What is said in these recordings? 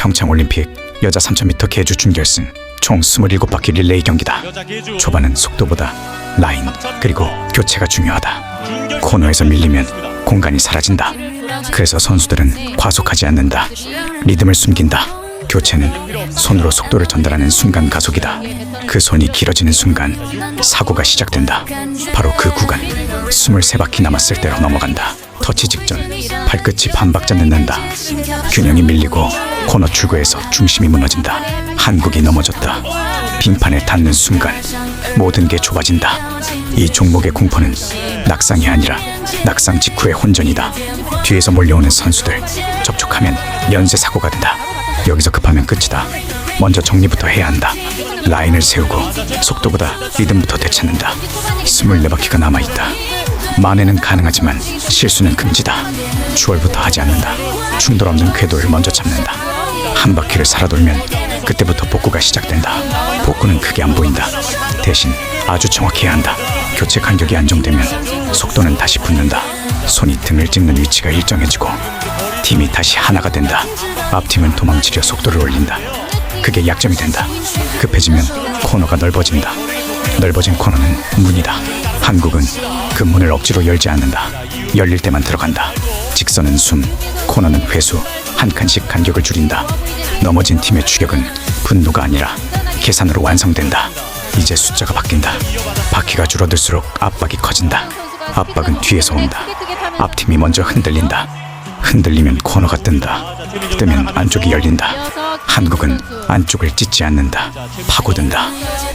평창올림픽 여자 3000m 계주 준결승 총 27바퀴 릴레이 경기다. 초반은 속도보다 라인 그리고 교체가 중요하다. 코너에서 밀리면 공간이 사라진다. 그래서 선수들은 과속하지 않는다. 리듬을 숨긴다. 교체는 손으로 속도를 전달하는 순간 가속이다. 그 손이 길어지는 순간 사고가 시작된다. 바로 그 구간 23바퀴 남았을 때로 넘어간다. 터치 직전 발끝이 반박자 늦는다. 균형이 밀리고 코너 출구에서 중심이 무너진다. 한국이 넘어졌다. 빙판에 닿는 순간 모든 게 좁아진다. 이 종목의 공포는 낙상이 아니라 낙상 직후의 혼전이다. 뒤에서 몰려오는 선수들 접촉하면 연쇄 사고가 된다. 여기서 급하면 끝이다. 먼저 정리부터 해야 한다. 라인을 세우고 속도보다 리듬부터 되찾는다. 24바퀴가 남아있다. 만회는 가능하지만 실수는 금지다. 추월부터 하지 않는다. 충돌 없는 궤도를 먼저 잡는다. 한 바퀴를 살아 돌면 그때부터 복구가 시작된다. 복구는 크게 안 보인다. 대신 아주 정확해야 한다. 교체 간격이 안정되면 속도는 다시 붙는다. 손이 등을 찍는 위치가 일정해지고 팀이 다시 하나가 된다. 앞팀은 도망치려 속도를 올린다. 그게 약점이 된다. 급해지면 코너가 넓어진다. 넓어진 코너는 문이다. 한국은 그 문을 억지로 열지 않는다. 열릴 때만 들어간다. 직선은 숨, 코너는 회수, 한 칸씩 간격을 줄인다. 넘어진 팀의 추격은 분노가 아니라 계산으로 완성된다. 이제 숫자가 바뀐다. 바퀴가 줄어들수록 압박이 커진다. 압박은 뒤에서 온다. 앞팀이 먼저 흔들린다. 흔들리면 코너가 뜬다. 뜨면 안쪽이 열린다. 한국은 안쪽을 찢지 않는다. 파고든다.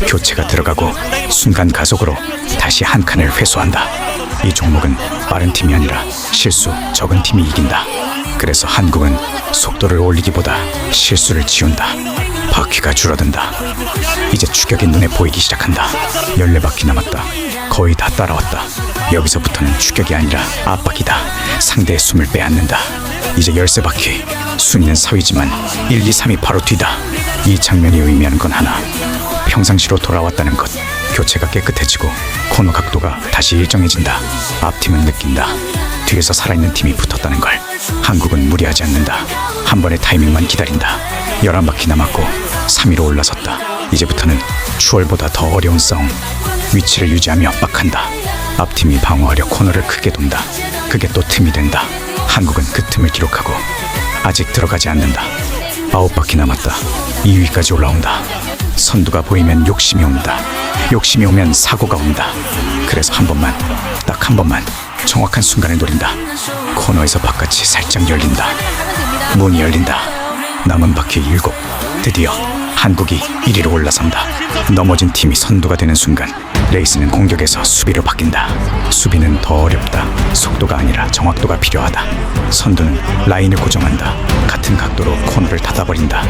교체가 들어가고 순간 가속으로 다시 한 칸을 회수한다. 이 종목은 빠른 팀이 아니라 실수 적은 팀이 이긴다. 그래서 한국은 속도를 올리기보다 실수를 지운다. 바퀴가 줄어든다. 이제 추격이 눈에 보이기 시작한다. 14바퀴 남았다. 거의 다 따라왔다. 여기서부터는 추격이 아니라 압박이다. 상대의 숨을 빼앗는다. 이제 13바퀴. 순위는 사위지만 1, 2, 3이 바로 뒤다. 이 장면이 의미하는 건 하나. 평상시로 돌아왔다는 것. 교체가 깨끗해지고 코너 각도가 다시 일정해진다. 앞팀은 느낀다. 뒤에서 살아있는 팀이 붙었다는 걸. 한국은 무리하지 않는다. 한 번의 타이밍만 기다린다. 11바퀴 남았고 3위로 올라섰다. 이제부터는 추월보다 더 어려운 싸움. 위치를 유지하며 압박한다. 앞팀이 방어하려 코너를 크게 돈다. 그게 또 틈이 된다. 한국은 그 틈을 기록하고 아직 들어가지 않는다. 아홉 바퀴 남았다. 2위까지 올라온다. 선두가 보이면 욕심이 온다. 욕심이 오면 사고가 온다. 그래서 한 번만, 딱 한 번만 정확한 순간을 노린다. 코너에서 바깥이 살짝 열린다. 문이 열린다. 남은 바퀴 일곱. 드디어 한국이 1위로 올라선다. 넘어진 팀이 선두가 되는 순간 레이스는 공격에서 수비로 바뀐다. 수비는 더 어렵다. 속도가 아니라 정확도가 필요하다. 선두는 라인을 고정한다. 같은 각도로 코너를 닫아버린다.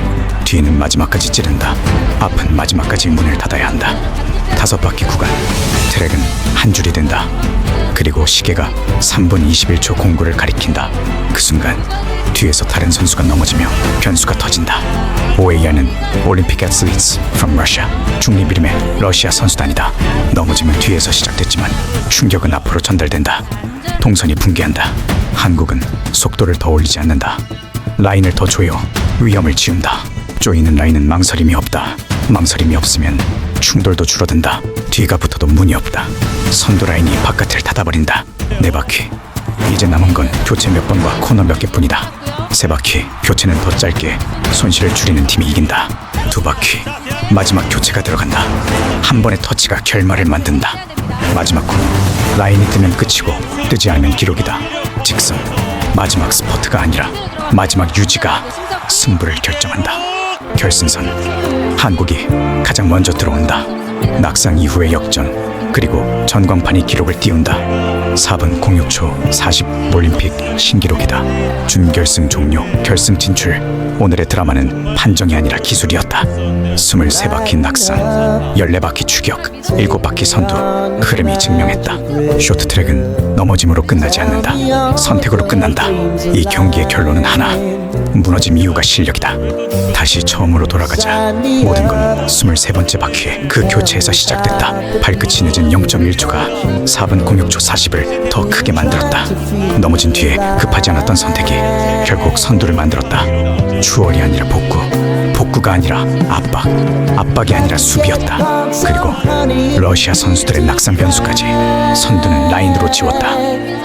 뒤는 마지막까지 찌른다. 앞은 마지막까지 문을 닫아야 한다. 다섯 바퀴 구간. 트랙은 한 줄이 된다. 그리고 시계가 3분 21초 공구를 가리킨다. 그 순간 뒤에서 다른 선수가 넘어지며 변수가 터진다. 오에이아는 올림픽 애슬리츠 from Russia 중립 이름의 러시아 선수단이다. 넘어짐은 뒤에서 시작됐지만 충격은 앞으로 전달된다. 동선이 붕괴한다. 한국은 속도를 더 올리지 않는다. 라인을 더 조여 위험을 지운다. 쪼이는 라인은 망설임이 없다. 망설임이 없으면 충돌도 줄어든다. 뒤가 붙어도 문이 없다. 선두 라인이 바깥을 닫아버린다. 네 바퀴. 이제 남은 건 교체 몇 번과 코너 몇 개뿐이다. 세 바퀴. 교체는 더 짧게 손실을 줄이는 팀이 이긴다. 두 바퀴. 마지막 교체가 들어간다. 한 번의 터치가 결말을 만든다. 마지막 코너. 라인이 뜨면 끝이고 뜨지 않으면 기록이다. 직선. 마지막 스퍼트가 아니라 마지막 유지가 승부를 결정한다. 결승선 한국이 가장 먼저 들어온다. 낙상 이후의 역전 그리고 전광판이 기록을 띄운다. 4분 06초 40 올림픽 신기록이다. 준결승 종료 결승 진출 오늘의 드라마는 판정이 아니라 기술이었다. 23바퀴 낙상 14바퀴 추격 7바퀴 선두 흐름이 증명했다. 쇼트트랙은 넘어짐으로 끝나지 않는다. 선택으로 끝난다. 이 경기의 결론은 하나 무너짐 이유가 실력이다. 다시 처음으로 돌아가자. 모든 건 23번째 바퀴에 그 교체에서 시작됐다. 발끝이 늦은 0.1초가 4분 06초 40을 더 크게 만들었다. 넘어진 뒤에 급하지 않았던 선택이 결국 선두를 만들었다. 추월이 아니라 복구, 복구가 아니라 압박, 압박이 아니라 수비였다. 그리고 러시아 선수들의 낙산 변수까지 선두는 라인으로 지웠다.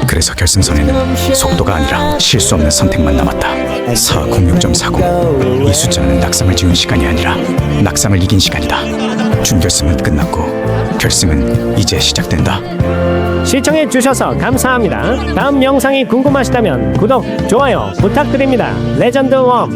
그래서 결승선에는 속도가 아니라 실수 없는 선택만 남았다. 406.40. 이 숫자는 낙상을 지운 시간이 아니라 낙상을 이긴 시간이다. 준결승은 끝났고 결승은 이제 시작된다. 시청해 주셔서 감사합니다. 다음 영상이 궁금하시다면 구독, 좋아요 부탁드립니다. 레전드 웜